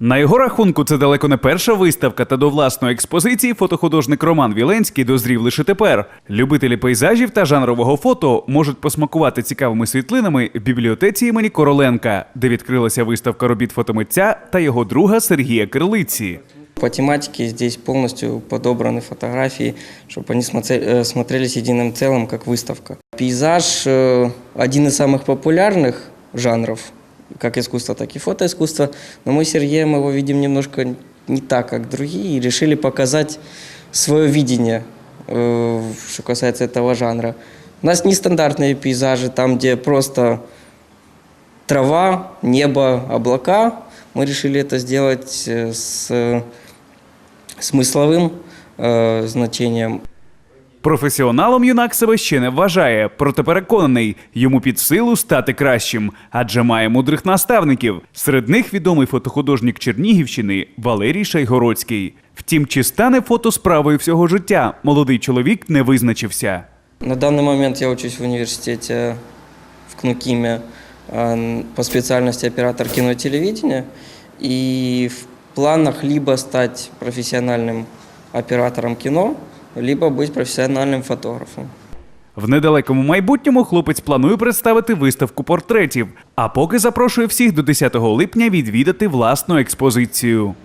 На його рахунку це далеко не перша виставка, та до власної експозиції фотохудожник Роман Віленський дозрів лише тепер. Любителі пейзажів та жанрового фото можуть посмакувати цікавими світлинами в бібліотеці імені Короленка, де відкрилася виставка робіт фотомитця та його друга Сергія Кирлиці. По тематике здесь полностью подобраны фотографии, чтобы они смотре- э, смотрелись единым целым, как выставка. Пейзаж э, один из самых популярных жанров, как искусство, так и фотоискусство. Но мы с Сергеем его видим немножко не так, как другие, и решили показать свое видение, э, что касается этого жанра. У нас нестандартные пейзажи, там, где просто трава, небо, облака. Мы решили это сделать э, с смысловым э, значением. Професіоналом юнак себе ще не вважає, проте переконаний, йому під силу стати кращим, адже має мудрих наставників. Серед них відомий фотохудожник Чернігівщини Валерій Шайгородський. Втім, чи стане фото справою всього життя, молодий чоловік не визначився. На данный момент я учусь в университете в КНУКИМе э, по специальности оператор кино и телевидения. И в планах либо стать профессиональным оператором кино, либо быть профессиональным фотографом. В недалекому майбутньому хлопець планує представити виставку портретів, а поки запрошує всіх до 10 липня відвідати власну експозицію.